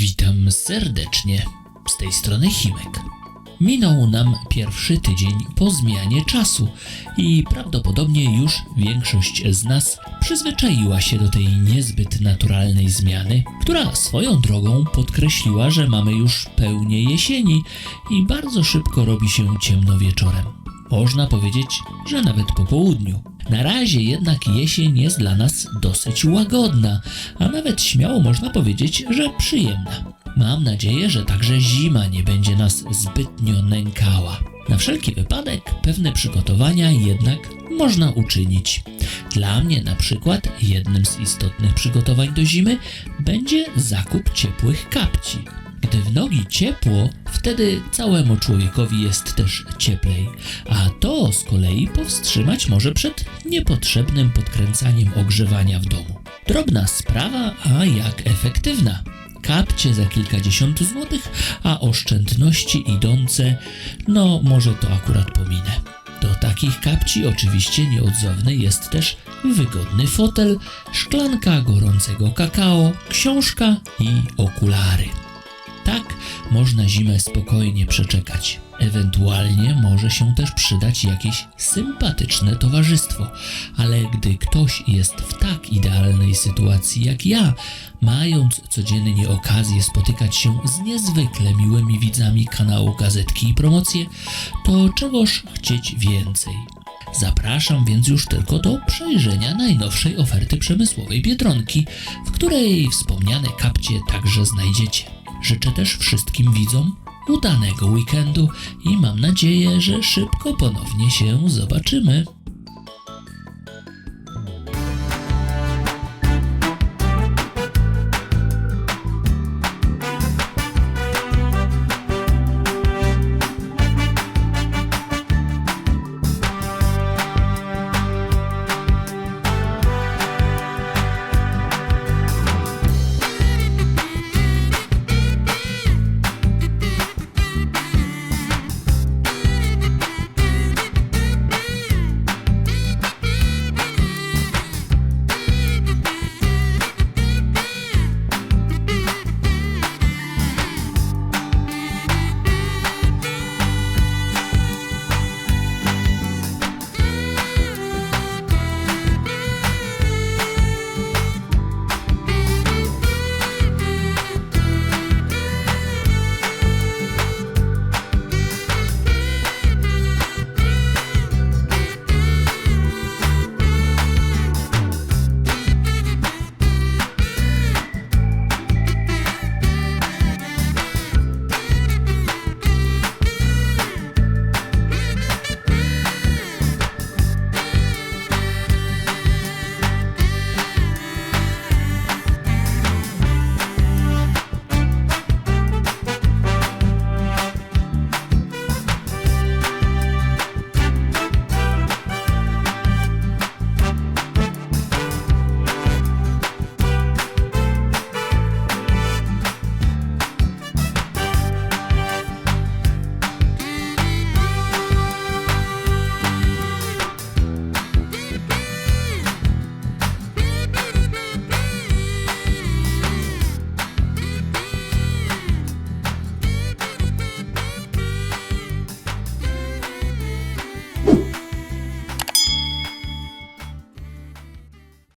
Witam serdecznie. Z tej strony Chimek. Minął nam pierwszy tydzień po zmianie czasu i prawdopodobnie już większość z nas przyzwyczaiła się do tej niezbyt naturalnej zmiany, która swoją drogą podkreśliła, że mamy już pełnię jesieni i bardzo szybko robi się ciemno wieczorem. Można powiedzieć, że nawet po południu. Na razie jednak jesień jest dla nas dosyć łagodna, a nawet śmiało można powiedzieć, że przyjemna. Mam nadzieję, że także zima nie będzie nas zbytnio nękała. Na wszelki wypadek pewne przygotowania jednak można uczynić. Dla mnie na przykład jednym z istotnych przygotowań do zimy będzie zakup ciepłych kapci. Gdy w nogi ciepło, wtedy całemu człowiekowi jest też cieplej, a to z kolei powstrzymać może przed niepotrzebnym podkręcaniem ogrzewania w domu. Drobna sprawa, a jak efektywna. Kapcie za kilkadziesiąt złotych, a oszczędności idące, no może to akurat pominę. Do takich kapci oczywiście nieodzowny jest też wygodny fotel, szklanka gorącego kakao, książka i okulary. Tak można zimę spokojnie przeczekać. Ewentualnie może się też przydać jakieś sympatyczne towarzystwo, ale gdy ktoś jest w tak idealnej sytuacji jak ja, mając codziennie okazję spotykać się z niezwykle miłymi widzami kanału Gazetki i Promocje, to czegoż chcieć więcej. Zapraszam więc już tylko do przejrzenia najnowszej oferty przemysłowej Biedronki, w której wspomniane kapcie także znajdziecie. Życzę też wszystkim widzom udanego weekendu i mam nadzieję, że szybko ponownie się zobaczymy.